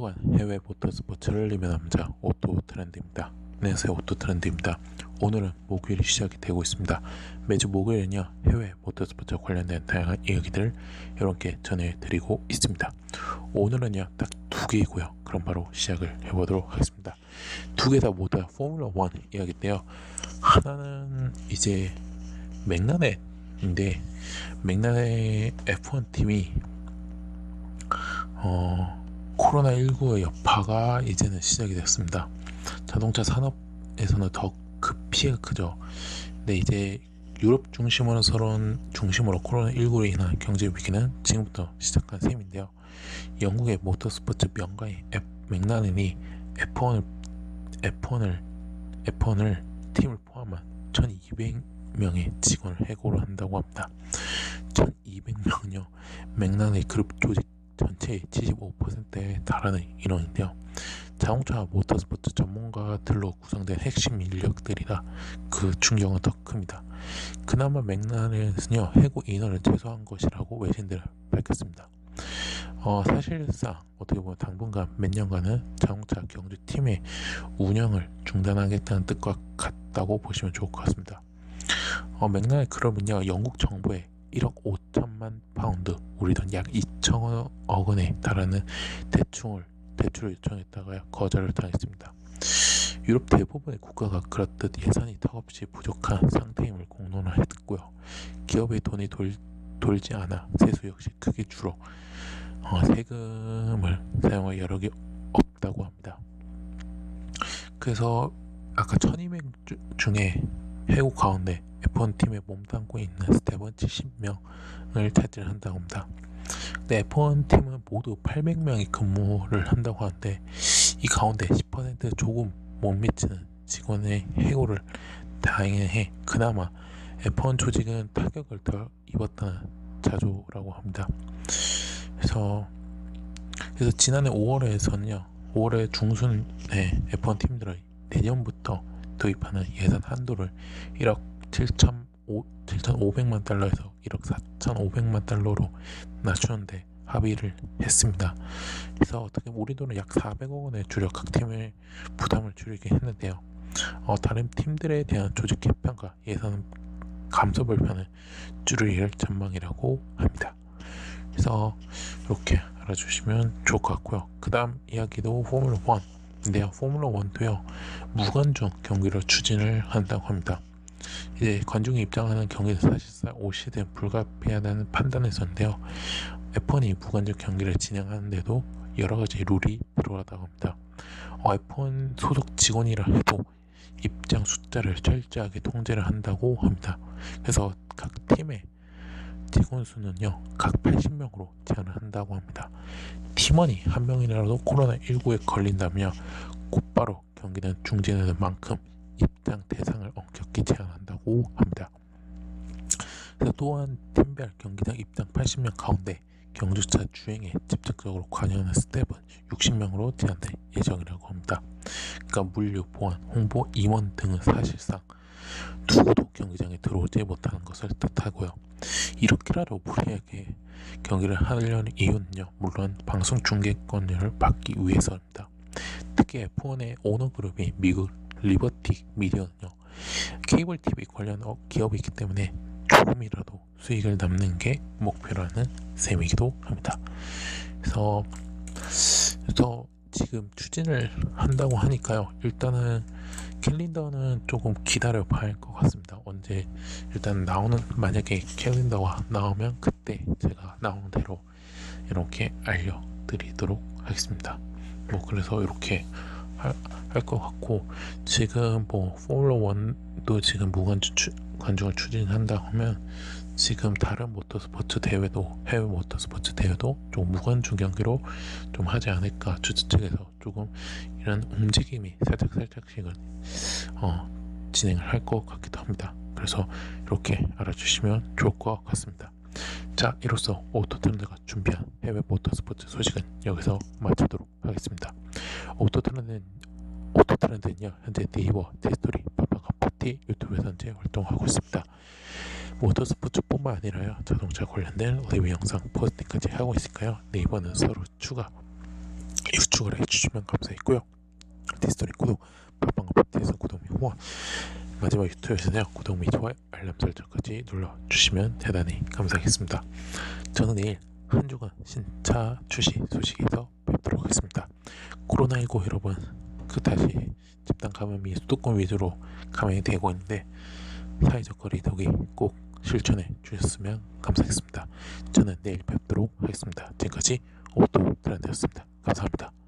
주간 해외 모터스포츠를 리뷰 남자 오토 트렌드입니다. 안녕하세요 오토 트렌드입니다. 오늘은 목요일이 시작이 되고 있습니다. 매주 목요일은요 해외 모터스포츠 관련된 다양한 이야기들을 여러분께 전해드리고 있습니다. 오늘은요 딱 두 개이고요. 그럼 바로 시작을 해보도록 하겠습니다. 두 개 다 모두 포뮬러 1 이야기인데요. 하나는 이제 맥라렌인데 맥라렌 F1 팀이 어, 코로나19의 여파가 이제는 시작이 됐습니다. 자동차 산업에서는 더 그 피해가 크죠. 근데 이제 유럽 중심으로 서론 중심으로 코로나19로 인한 경제 위기는 지금부터 시작한 셈인데요. 영국의 모터스포츠 명가인 맥라렌이 F1을 F1을 F1을 팀을 포함한 1,200명의 직원을 해고를 한다고 합니다. 1,200명요. 맥라렌 그룹 조직 전체의 75%에 달하는 인원인데요. 자동차 모터스포츠 전문가들로 구성된 핵심 인력들이라 그 충격은 더 큽니다. 그나마 맥라렌은요 해고 인원을 최소화한 것이라고 외신들은 밝혔습니다. 어, 사실상 어떻게 보면 당분간 몇 년간은 자동차 경주팀의 운영을 중단하겠다는 뜻과 같다고 보시면 좋을 것 같습니다. 어, 맥라렌 그룹은요 영국 정부의 1억 5천만 파운드, 우리 돈 약 2천억 원에 달하는 대충을 대출을 요청했다가 거절을 당했습니다. 유럽 대부분의 국가가 그렇듯 예산이 턱없이 부족한 상태임을 공론화했고요. 기업의 돈이 돌, 돌지 않아 세수 역시 크게 줄어 어, 세금을 사용할 여력이 없다고 합니다. 그래서 아까 1200 중에 해고 가운데 F1 팀에 몸담고 있는 스텝은 70명을 차지한다고 합니다. 근데 F1 팀은 모두 800명이 근무를 한다고 하는데 이 가운데 10% 조금 못 미치는 직원의 해고를 다행해 그나마 F1 조직은 타격을 덜 입었다는 자조라고 합니다. 그래서 그래서 지난해 5월에서는요 5월에 중순에 F1 팀들의 내년부터 도입하는 예산 한도를 1억 7천 7,500만 달러에서 1억 4,500만 달러로 낮추는데 합의를 했습니다. 그래서 어떻게 우리 돈은 약 400억 원의 주력 각 팀의 부담을 줄이게 했는데요. 어, 다른 팀들에 대한 조직 개편과 예산 감소 불편을 줄일 전망이라고 합니다. 그래서 이렇게 알아주시면 좋을 것 같고요. 그 다음 이야기도 포뮬러 1인데요. 포뮬러 1도요. 무관중 경기를 추진을 한다고 합니다. 이제 관중이 입장하는 경기는 사실상 올 시즌 불가피하다는 판단했었는데요. F1이 무관중 경기를 진행하는데도 여러 가지 룰이 들어가다고 합니다. 어, F1 소속 직원이라 해도 입장 숫자를 철저하게 통제를 한다고 합니다. 그래서 각 팀의 직원 수는요, 각 80명으로 제한을 한다고 합니다. 팀원이 한 명이라도 코로나19에 걸린다면 곧바로 경기는 중지되는 만큼 입장 대상을 엄격히 제한한다고 합니다. 그래서 또한 팀별 경기장 입장 80명 가운데 경주차 주행에 직접적으로 관여하는 스텝은 60명으로 제한될 예정이라고 합니다. 그러니까 물류, 보안, 홍보, 임원 등은 사실상 누구도 경기장에 들어오지 못하는 것을 뜻하고요. 이렇게라도 무리하게 경기를 하려는 이유는요. 물론 방송 중계권을 받기 위해서입니다. 특히 F1의 오너그룹이 미국 리버티 미디어는요. 케이블 TV 관련 기업이기 때문에 조금이라도 수익을 남는 게 목표라는 셈이기도 합니다. 그래서 그래서 지금 추진을 한다고 하니까요. 일단은 캘린더는 조금 기다려 봐야 할 것 같습니다. 언제 일단 나오는 만약에 캘린더가 나오면 그때 제가 나오는 대로 이렇게 알려드리도록 하겠습니다. 뭐 그래서 이렇게 할 것 같고 지금 뭐 포뮬러 1도 지금 무관중 추, 관중을 추진한다 하면 지금 다른 모터스포츠 대회도 해외 모터스포츠 대회도 좀 무관중 경기로 좀 하지 않을까 주최 측에서 조금 이런 움직임이 살짝 살짝씩은 어, 진행을 할 것 같기도 합니다. 그래서 이렇게 알아주시면 좋을 것 같습니다. 자, 이로써 오토트렌드가 준비한 해외 모터스포츠 소식은 여기서 마치도록 하겠습니다. 오토트렌드는 오토트렌드는요 현재 네이버, 티스토리, 바바가 파티, 유튜브에서 현재 활동하고 있습니다. 모터스포츠뿐만 아니라요 자동차 관련된 리뷰 영상, 포스팅까지 하고 있으니까요 네이버는 서로 추가, 추가를 해주시면 감사했고요. 디스토리 구독, 팟티에서 구독 및 후원 마지막 유튜브에서는 구독 및 좋아요, 알람 설정까지 눌러주시면 대단히 감사하겠습니다. 저는 내일 한 주간 신차 출시 소식에서 뵙도록 하겠습니다. 코로나19 여러분 그 다시 집단 감염이 수도권 위주로 감염이 되고 있는데 사회적 거리두기 꼭 실천해 주셨으면 감사하겠습니다. 저는 내일 뵙도록 하겠습니다. 지금까지 오토 트렌드였습니다. 감사합니다.